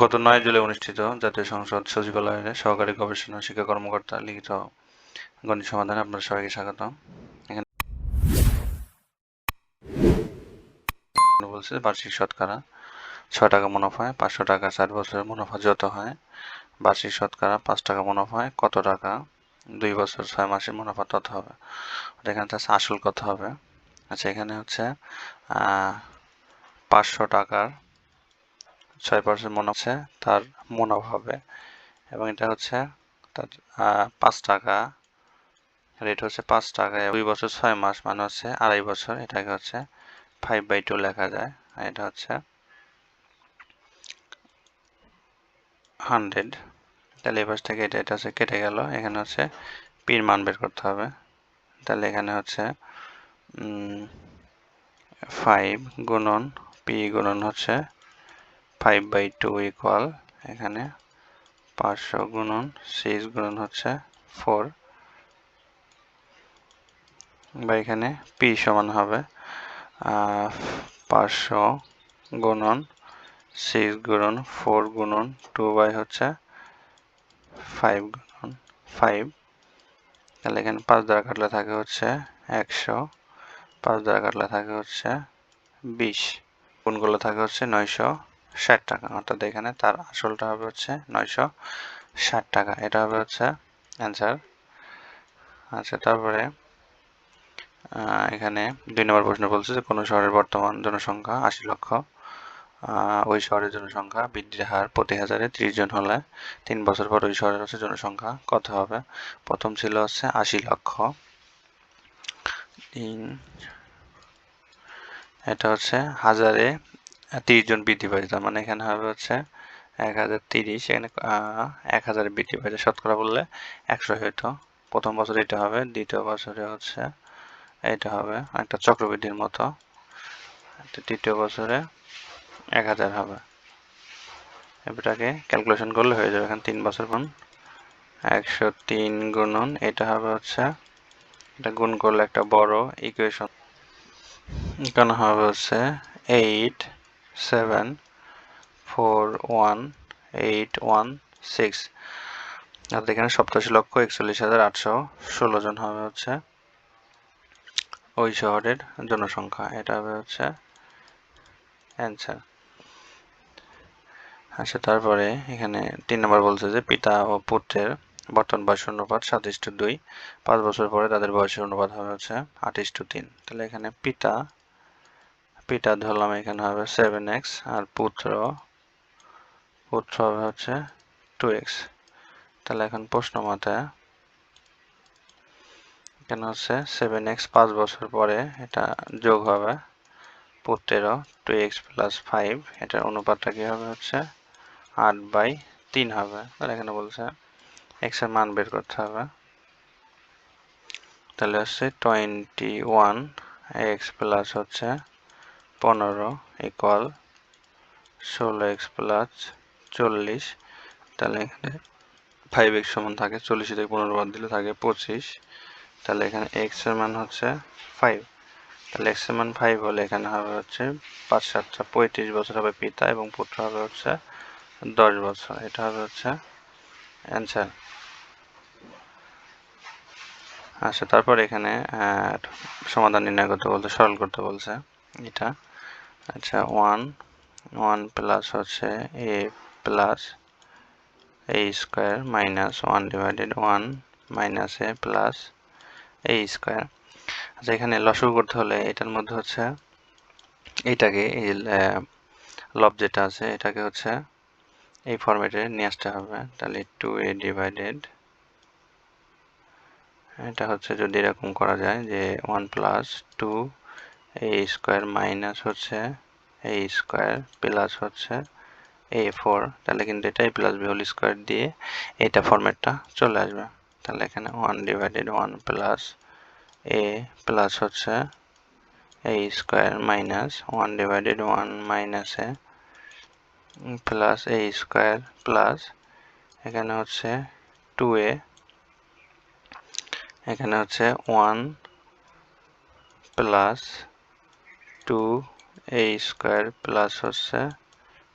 গত নয় জুলাই অনুষ্ঠিত জাতীয় সংসদ সচিবালয়ের সহকারী গবেষণা শিক্ষা কর্মকর্তা লিখিত গণিত সমাধানে আপনার সবাইকে স্বাগত এখানে বলছে, বার্ষিক শতকরা ছয় টাকা মুনাফায় পাঁচশো টাকা চার বছরের মুনাফা যত হয়, বার্ষিক শতকরা পাঁচ টাকা মুনাফায় কত টাকা দুই বছর ছয় মাসের মুনাফা তত হবে। এখানে হচ্ছে আসল কত হবে। আচ্ছা এখানে হচ্ছে পাঁচশো টাকার ছয় পার্সেন্ট মনে হচ্ছে তার মুনাফা হবে। এবং এটা হচ্ছে তার পাঁচ টাকা। রেট হচ্ছে পাঁচ টাকা। দুই বছর ছয় মাস মানে হচ্ছে আড়াই বছর। এটাকে হচ্ছে ফাইভ বাই টু লেখা যায়। আর এটা হচ্ছে হান্ড্রেড তাহলে এবার থেকে এটা এটা হচ্ছে কেটে গেল। এখানে হচ্ছে পির মান বের করতে হবে। তাহলে এখানে হচ্ছে ফাইভ গুণন, পি গুণন হচ্ছে ফাইভ বাই টু ইকুয়াল এখানে পাঁচশো গুণন সিক্স গুণন হচ্ছে ফোর বা এখানে পি সমান হবে পাঁচশো গুণন সিক্স গুণন ফোর গুণন টু বাই হচ্ছে ফাইভ গুণন ফাইভ তাহলে এখানে পাঁচ দ্বারা কাটলে থাকে হচ্ছে একশো, পাঁচ দ্বারা কাটলে থাকে হচ্ছে বিশ, গুণগুলো থাকে হচ্ছে নয়শো ষাট টাকা। অর্থাৎ এখানে তার আসলটা হবে হচ্ছে নয়শো ষাট টাকা। এটা হবে হচ্ছে অ্যান্সার আচ্ছা তারপরে এখানে দুই নম্বর প্রশ্ন বলছে যে, কোনো শহরের বর্তমান জনসংখ্যা আশি লক্ষ ওই শহরের জনসংখ্যা বৃদ্ধির হার প্রতি হাজারে ত্রিশ জন হলে তিন বছর পর ওই শহরের হচ্ছে জনসংখ্যা কত হবে? প্রথম ছিল হচ্ছে আশি লক্ষ। তিন, এটা হচ্ছে হাজারে তিরিশ জন বৃদ্ধি পাইছে, তার মানে এখানে হবে হচ্ছে এক হাজার তিরিশ, এখানে এক হাজার বৃদ্ধি পাইছে। শতকরা বললে একশো হইতো। প্রথম বছর এটা হবে, দ্বিতীয় বছরে হচ্ছে এটা হবে, একটা চক্রবৃদ্ধির মতো। তৃতীয় বছরে এক হাজার হবে। এটাকে ক্যালকুলেশন করলে হয়ে যাবে এখানে তিন বছর গুণ একশো তিন গুণন, এটা হবে হচ্ছে, এটা গুণ করলে একটা বড় ইকুয়েশন এখানে হবে হচ্ছে eight seven four one eight one six আর এখানে সপ্তাশি লক্ষ একচল্লিশ হাজার আটশো ষোলো জন হবে হচ্ছে ওই শহরের জনসংখ্যা। এটা হবে হচ্ছে অ্যান্সার আচ্ছা তারপরে এখানে তিন নম্বর বলছে যে পিতা ও পুত্রের বর্তমান বয়স অনুপাত সাত টু দুই। পাঁচ বছর পরে তাদের বয়সের অনুপাত হবে হচ্ছে আট টু তিন। তাহলে এখানে পিতা পিটা ধরলাম এখানে হবে সেভেন এক্স আর পুত্র। পুত্র হবে হচ্ছে টু এক্স তাহলে এখন প্রশ্ন মতে এখানে হচ্ছে সেভেন এক্স পাঁচ বছর পরে এটা যোগ হবে। পুত্রেরও টু এক্স প্লাস ফাইভ এটার অনুপাতটা কি হবে হচ্ছে আট বাই তিন হবে। তাহলে এখানে বলছে এক্সের মান বের করতে হবে। তাহলে হচ্ছে টোয়েন্টি ওয়ান এক্স প্লাস হচ্ছে পনেরো ইকুয়াল ষোলো এক্স প্লাস চল্লিশ, তাহলে এখানে ফাইভ এক্স সমান থাকে, চল্লিশ থেকে পনেরো বাদ দিলে থাকে পঁচিশ, তাহলে এখানে এক্সের মান হচ্ছে ফাইভ তাহলে এক্সের মান ফাইভ হলে এখানে হবে হচ্ছে পাঁচ সাতটা, পঁয়ত্রিশ বছর হবে পিতা এবং পুত্র হবে হচ্ছে দশ বছর, এটা হবে হচ্ছে অ্যান্সার আচ্ছা তারপর এখানে সমাধান নির্ণয় করতে বলতে সরল করতে বলছে, এটা। আচ্ছা ওয়ান ওয়ান প্লাস হচ্ছে A plus A square minus one divided one minus A plus A square আচ্ছা এখানে লসগু করতে হলে এটার মধ্যে হচ্ছে এইটাকে এই লব যেটা আছে, এটাকে হচ্ছে এই ফরম্যাটে নিয়ে আসতে হবে। তাহলে টু এ ডিভাইডেড এটা হচ্ছে যদি এরকম করা যায় যে one plus two A square minus হচ্ছে এ স্কোয়ার প্লাস হচ্ছে এ ফোর তাহলে কিন্তু এটা A plus B whole square দিয়ে এটা ফরম্যাটটা চলে আসবে। তাহলে এখানে one divided one plus A plus হচ্ছে A square minus one divided one minus A plus A square plus এখানে হচ্ছে টু এ এখানে হচ্ছে one plus two A square plus হচ্ছে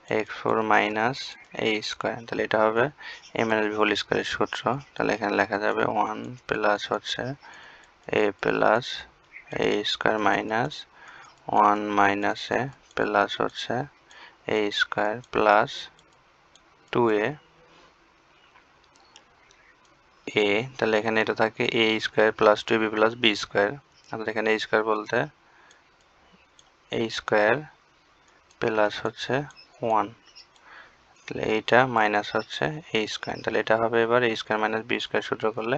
X four minus A square তাহলে এটা হবে এ minus B whole স্কোয়ারের সূত্র। তাহলে এখানে লেখা যাবে ওয়ান প্লাস হচ্ছে a plus a square minus one minus a plus হচ্ছে a square plus two a a তাহলে এখানে এটা থাকে a square plus two b plus b square তাহলে এখানে এ স্কোয়ার বলতে এ স্কোয়ার প্লাস হচ্ছে ওয়ান তাহলে এইটা মাইনাস হচ্ছে এ স্কোয়ার তাহলে এটা হবে এবার a square minus b square সূত্র করলে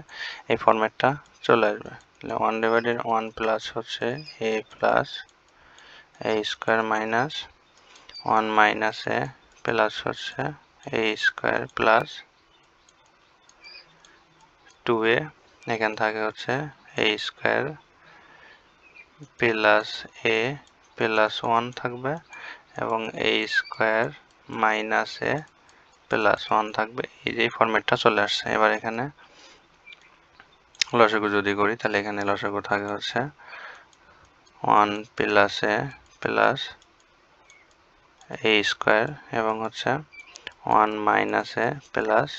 এই ফর্ম্যাটটা চলে আসবে। তাহলে ওয়ান ডিভাইডেড ওয়ান প্লাস হচ্ছে a plus a square minus one minus a plus হচ্ছে a square plus two a এখান থাকে হচ্ছে a square plus a plus one থাকবে এবং a square minus a plus one থাকবে। এই যে ফর্মেটটা চলে আসছে। এবার এখানে লসাগু যদি করি, তাহলে এখানে লসাগু থাকে হচ্ছে one plus a plus a square এবং হচ্ছে one minus a plus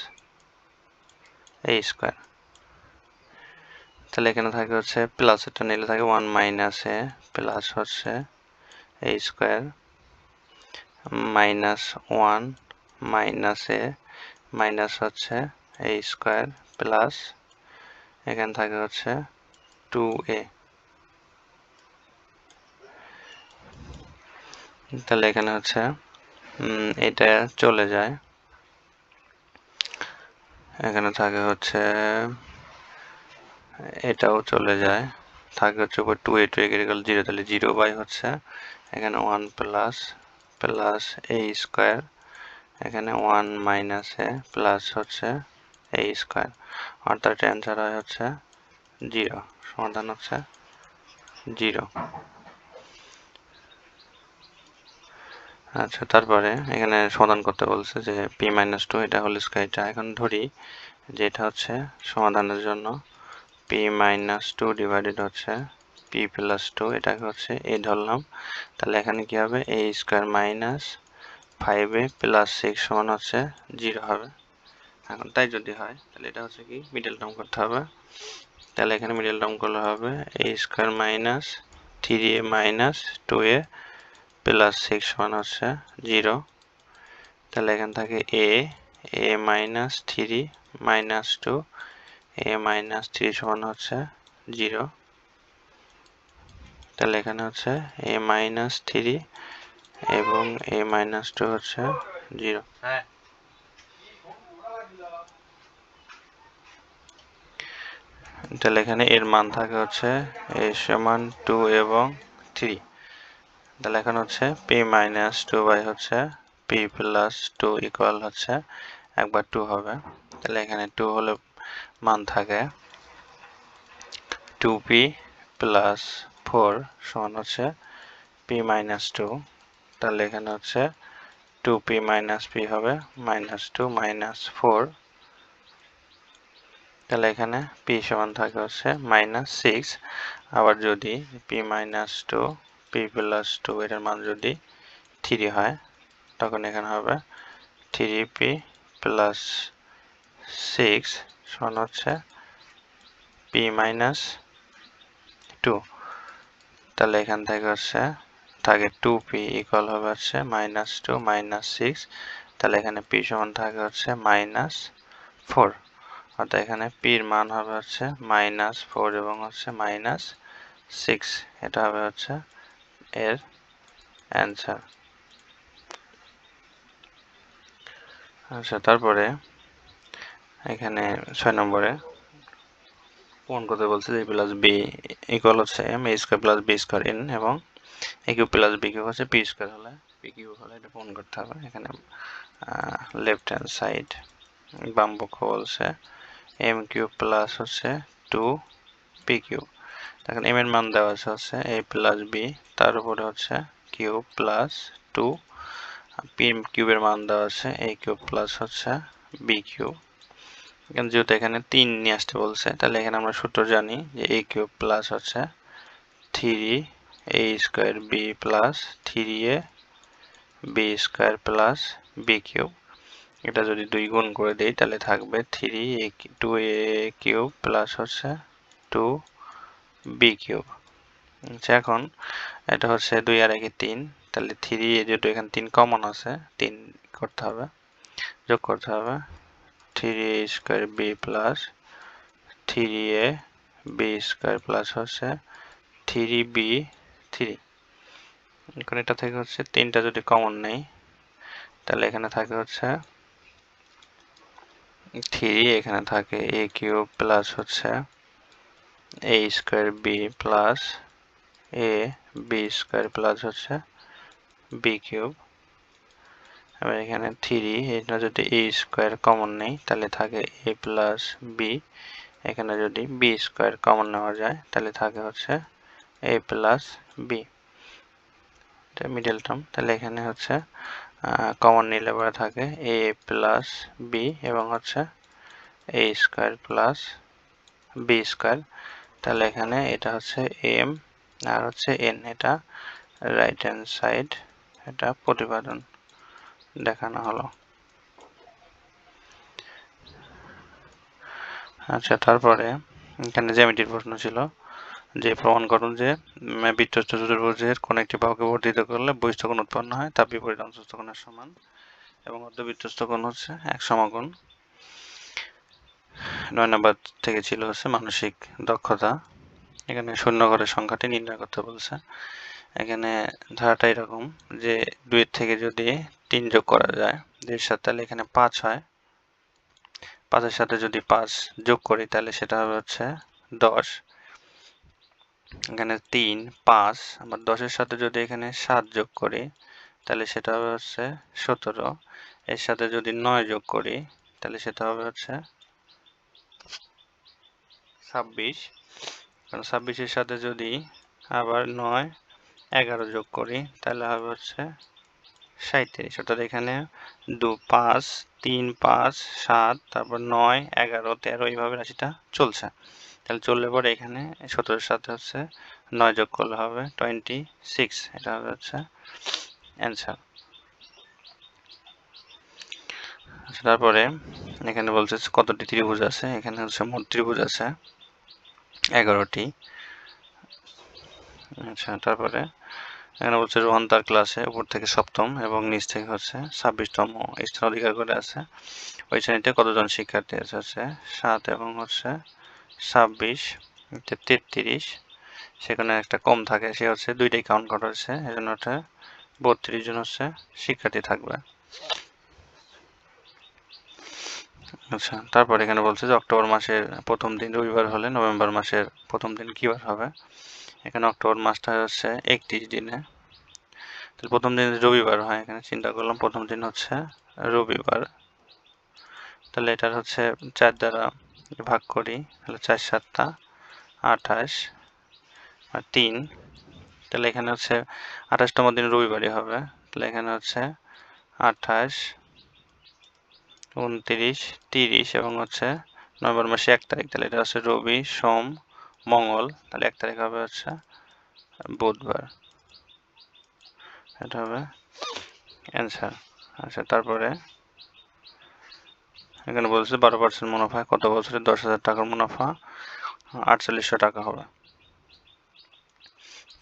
a square তাহলে এখানে থাকে হচ্ছে প্লাস এটা নিলে থাকে ওয়ান মাইনাস এ প্লাস হচ্ছে a square minus one minus a minus হচ্ছে এ স্কোয়ার প্লাস এখানে থাকে হচ্ছে টু এ তাহলে এখানে হচ্ছে এটা চলে যায়। এখানে থাকে হচ্ছে, এটাও চলে যায়। থাকে হচ্ছে উপর টু এ টু গেল জিরো তাহলে জিরো বাই হচ্ছে এখানে one plus plus a square এখানে ওয়ান মাইনাস এ প্লাস হচ্ছে এ স্কোয়ার অর্থাৎ অ্যান্সার হয় হচ্ছে জিরো সমাধান হচ্ছে জিরো আচ্ছা তারপরে এখানে সমাধান করতে বলছে যে পি মাইনাস টু এটা হল স্কোয়ারটা এখন ধরি যে এটা হচ্ছে সমাধানের জন্য পি মাইনাস টু ডিভাইডেড হচ্ছে পি প্লাস টু এটাকে হচ্ছে এ ধরলাম। তাহলে এখানে কি হবে? A square minus five a plus six সমান হচ্ছে জিরো হবে। এখন তাই যদি হয়, তাহলে এটা হচ্ছে কি? মিডল টার্ম করতে হবে। তাহলে এখানে মিডল টার্ম করলে হবে a square minus three a minus two a plus six সমান হচ্ছে জিরো তাহলে এখানে থাকে a a minus three minus two a minus three সমান হচ্ছে জিরো তাহলে এখানে হচ্ছে এ মাইনাস থ্রি এবং এ মাইনাস টু হচ্ছে জিরো তাহলে এখানে এর মান থাকে হচ্ছে এ সমান টু এবং থ্রি তাহলে এখন হচ্ছে পি মাইনাস টু বাই হচ্ছে পি প্লাস টু ইকুয়াল হচ্ছে একবার টু হবে। তাহলে এখানে টু হলে মান থাকে টু পি প্লাস ফোর সমান হচ্ছে পি মাইনাস টু। তাহলে এখানে হচ্ছে টু পি মাইনাস পি হবে মাইনাস টু মাইনাস ফোর। তাহলে এখানে পি সমান থাকে হচ্ছে মাইনাস সিক্স। আবার যদি p minus two, p plus two এটার মান যদি থ্রি হয়, তখন এখানে হবে থ্রি পি প্লাস সিক্স সমান হচ্ছে পি মাইনাস টু। তাহলে এখান থেকে হচ্ছে থাকে টু পি ইকুয়াল হবে হচ্ছে মাইনাস টু মাইনাস সিক্স তাহলে এখানে পি সমান থাকে হচ্ছে মাইনাস ফোর অর্থাৎ এখানে পির মান হবে হচ্ছে মাইনাস ফোর এবং হচ্ছে মাইনাস সিক্স এটা হবে হচ্ছে এর অ্যান্সার আচ্ছা তারপরে এখানে ছয় নম্বরে প্রমাণ করতে বলছে? যে প্লাস বি ইকুয়াল হচ্ছে m a square plus b square n এবং a q plus b q হচ্ছে পি স্কোয়ার হলে পি কিউ হলে এটা প্রমাণ করতে হবে? এখানে লেফট হ্যান্ড সাইড বাম পক্ষ বলছে এম কিউ প্লাস হচ্ছে টু পি কিউ দেখেন এম এর মান দেওয়া আছে হচ্ছে এ প্লাস বি তার উপরে হচ্ছে কিউ প্লাস টু পি কিউবের মান দেওয়া আছে এ কিউ প্লাস হচ্ছে বি কিউব এখানে যেহেতু এখানে তিন নিয়ে আসতে বলছে, তাহলে এখানে আমরা সূত্র জানি যে এ কিউব প্লাস হচ্ছে three a square b plus three a b square plus b cube. এটা যদি দুই গুণ করে দেই, তাহলে থাকবে three a two a cube plus হচ্ছে টু বি কিউব। আচ্ছা এখন এটা হচ্ছে দুই আর একে তিন, তাহলে থ্রি এ যেহেতু এখানে তিন কমন আছে, তিন করতে হবে, যোগ করতে হবে three a square b plus three a b square plus হচ্ছে থ্রি বি থ্রি এখন এটা থেকে হচ্ছে তিনটা যদি কমন নেই, তাহলে এখানে থাকে হচ্ছে থ্রি এখানে থাকে এ কিউব প্লাস হচ্ছে a square b plus a b square plus হচ্ছে বি কিউব এবার এখানে থ্রি এটা যদি এ স্কোয়ার কমন নেই, তাহলে থাকে এ প্লাস বি এখানে যদি বি স্কোয়ার কমন নেওয়া যায়, তাহলে থাকে হচ্ছে a plus b middle term তাহলে এখানে হচ্ছে কমন নিলে পরে থাকে এ প্লাস বি এবং হচ্ছে a square plus b square তাহলে এখানে এটা হচ্ছে এম আর হচ্ছে এন এটা রাইট হ্যান্ড সাইড এটা প্রতিপাদন। দেখানো হলো। আচ্ছা তারপরে এখানে জ্যামিতির প্রশ্ন ছিল যে প্রমাণ করুন যে বৃত্তস্থ চতুর্ভুজের কোন একটি বাহুকে বর্ধিত করলে বহিস্থ কোণ উৎপন্ন হয় তা বিপরীত অন্তস্থকোণের সমান এবং অর্ধবৃত্তস্থ কোণ হচ্ছে এক সমাকোণ। নয় নম্বর থেকে ছিল হচ্ছে মানসিক দক্ষতা। এখানে শূন্য ঘরের সংখ্যাটি নির্ণয় করতে বলছে। এখানে ধারাটা এরকম যে দুইয়ের থেকে যদি তিন যোগ করা যায় দুইয়ের সাথে তাহলে এখানে পাঁচ হয়। পাঁচের সাথে যদি পাঁচ যোগ করি, তাহলে সেটা হবে হচ্ছে দশ। এখানে তিন, পাঁচ, আবার দশের সাথে যদি এখানে সাত যোগ করি, তাহলে সেটা হবে হচ্ছে সতেরো। এর সাথে যদি নয় যোগ করি, তাহলে সেটা হবে হচ্ছে ছাব্বিশ। কারণ ছাব্বিশের সাথে যদি আবার নয়, এগারো যোগ করি, তাহলে হবে হচ্ছে সাঁত্রিশ অর্থাৎ এখানে দু, পাঁচ, তিন, পাঁচ, সাত, তারপর নয়, এগারো, তেরো এইভাবে রাশিটা চলছে। তাহলে চললে পরে এখানে সতেরোর সাথে হচ্ছে নয় যোগ করলে হবে টোয়েন্টি সিক্স। এটা হচ্ছে অ্যান্সার। আচ্ছা তারপরে এখানে বলছে কতটি ত্রিভুজ আছে? এখানে হচ্ছে মোট ত্রিভুজ আছে এগারোটি। আচ্ছা তারপরে এখানে বলছে রোহন তার ক্লাসে উপর থেকে সপ্তম এবং নিচ থেকে হচ্ছে ছাব্বিশতম স্থান অধিকার করে আছে। ওই শ্রেণীতে কতজন শিক্ষার্থী আছে? হচ্ছে সাত এবং হচ্ছে ছাব্বিশ তেত্রিশ। সেখানে একটা কম থাকে, সে হচ্ছে দুইটাই কাউন্ট করা হচ্ছে এই জন্য ওটা বত্রিশ জন হচ্ছে শিক্ষার্থী থাকবে। আচ্ছা তারপর এখানে বলছে যে অক্টোবর মাসের প্রথম দিন রবিবার হলে নভেম্বর মাসের প্রথম দিন কী বার হবে? এখানে অক্টোবর মাসটা হচ্ছে একত্রিশ দিনে। তাহলে প্রথম দিন রবিবার হয়, এখানে চিন্তা করলাম প্রথম দিন হচ্ছে রবিবার। তাহলে এটার হচ্ছে চার দ্বারা ভাগ করি, তাহলে চার সাতটা, আঠাশ আর তিন। তাহলে এখানে হচ্ছে আঠাশতম দিন রবিবারই হবে, তাহলে এখানে হচ্ছে আঠাশ, উনত্রিশ, তিরিশ এবং হচ্ছে নভেম্বর মাসে এক তারিখ। তাহলে এটা হচ্ছে রবি, সোম মঙ্গল। তাহলে এক তারিখ হবে হচ্ছে বুধবার। এটা হবে অ্যান্সার আচ্ছা তারপরে? এখানে বলছে বারো পার্সেন্ট মুনাফা, কত বছরে দশ হাজার টাকার মুনাফা? আটচল্লিশশো টাকা হবে।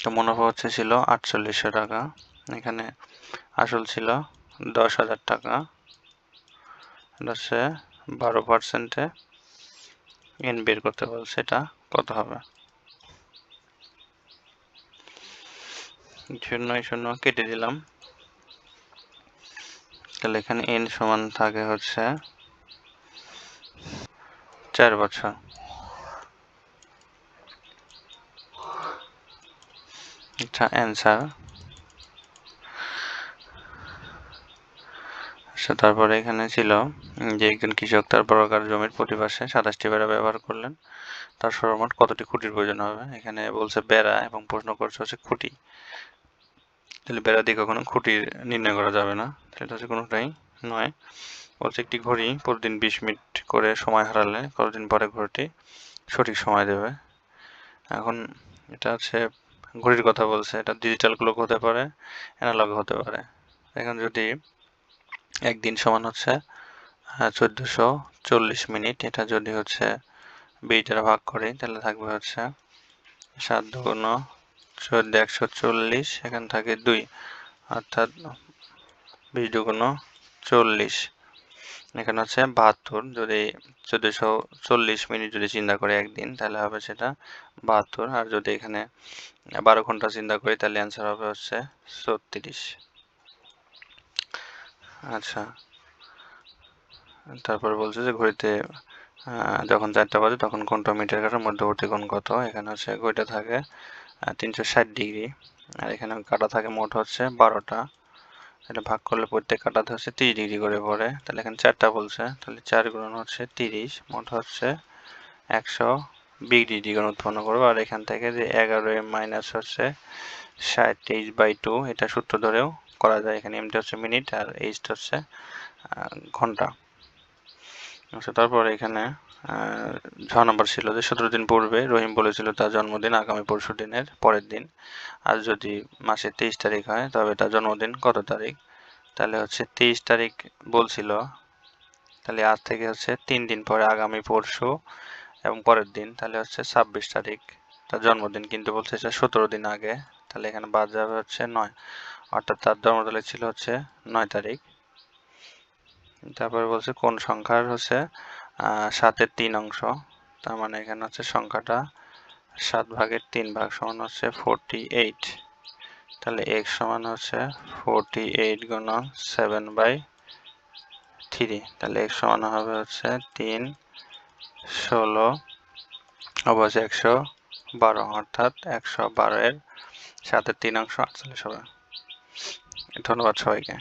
তো মুনাফা হচ্ছে ছিল আটচল্লিশশো টাকা। এখানে আসল ছিল দশ হাজার টাকা। এটা হচ্ছে বারো পার্সেন্টে এন বের করতে বলছে এটা। কত হবে। শূন্য শূন্য, কেটে দিলাম। তাহলে এখানে এন সমান থাকে হচ্ছে চার বছর। আচ্ছা অ্যান্সার আচ্ছা তারপরে এখানে ছিল যে একজন কৃষক তার বর্গাকার জমির প্রতি পাশে সাতাশটি বেড়া ব্যবহার করলেন। তার সর্বমোট কতটি খুঁটির প্রয়োজন হবে? এখানে বলছে বেড়া এবং প্রশ্ন করছে হচ্ছে খুঁটি। তাহলে বেড়া দিয়ে কখনো খুঁটি নির্ণয় করা যাবে না। সেটা হচ্ছে কোনোটাই নয়। বলছে একটি ঘড়ি প্রতিদিন বিশ মিনিট করে সময় হারালে কতদিন পরে ঘড়িটি সঠিক সময় দেবে? এখন এটা হচ্ছে ঘড়ির কথা বলছে। এটা ডিজিটাল ক্লক হতে পারে অ্যানালগ হতে পারে। এখন যদি একদিন সমান হচ্ছে চোদ্দোশো চল্লিশ মিনিট, এটা যদি হচ্ছে দ্বারা ভাগ করি তাহলে থাকবে হচ্ছে সাত দুগুণ চোদ্দ, একশো চল্লিশ, এখানে থাকে দুই। অর্থাৎ বিশ দুগুণ চল্লিশ। এখানে হচ্ছে বাহাত্তর, যদি চোদ্দশো চল্লিশ মিনিট যদি চিন্তা করে একদিন, তাহলে হবে সেটা বাহাত্তর। আর যদি এখানে বারো ঘণ্টা চিন্তা করি, তাহলে অ্যান্সার হবে হচ্ছে ছত্রিশ। আচ্ছা। তারপর বলছে যে ঘড়িতে যখন চারটা বাজে তখন কোনটা মিটার কাটার মধ্যবর্তী কোণ কত? এখানে হচ্ছে ঘড়িটা থাকে তিনশো ষাট ডিগ্রি। আর এখানে কাটা থাকে মোট হচ্ছে বারোটা। এটা ভাগ করলে প্রত্যেক কাটাতে হচ্ছে তিরিশ ডিগ্রি করে পড়ে। তাহলে এখানে চারটা বলছে, তাহলে চার গুণ হচ্ছে তিরিশ, মোট হচ্ছে একশো বিশ ডিগ্রি কোণ উৎপন্ন করব। আর এখান থেকে যে এগারো মাইনাস হচ্ছে ষাট, তেইশ বাই টু এটা সূত্র ধরেও করা যায়। এখানে এমটা হচ্ছে মিনিট আর এইচটা হচ্ছে ঘণ্টা। আচ্ছা তারপর এখানে ছ নম্বর ছিল যে সতেরো দিন পূর্বে রহিম বলেছিল তার জন্মদিন আগামী পরশু দিনের পরের দিন। আর যদি মাসের তেইশ তারিখ হয়, তবে তার জন্মদিন কত তারিখ? তাহলে হচ্ছে তেইশ তারিখ বলছিল, তাহলে আজ থেকে হচ্ছে তিন দিন পরে আগামী পরশু এবং পরের দিন, তাহলে হচ্ছে ছাব্বিশ তারিখ। তার জন্মদিন কিন্তু বলছে সতেরো দিন আগে, তাহলে এখানে বাদ যাবে হচ্ছে নয়। অর্থাৎ তার জন্মদিন ছিল হচ্ছে নয় তারিখ। তারপরে বলছে কোন সংখ্যার হচ্ছে সাতের তিন অংশ। তার মানে এখানে হচ্ছে সংখ্যাটা সাত ভাগের তিন ভাগ সমান হচ্ছে ফোরটি এইট তাহলে এক্স সমান হচ্ছে ফোরটি এইট গুণ সেভেন বাই থ্রি তাহলে এক্স সমান হবে হচ্ছে তিন ষোলো, অবশ্যই একশো বারো, অর্থাৎ একশো বারো এর সাথে তিন অংশ আটচল্লিশ হবে। ধন্যবাদ সবাইকে।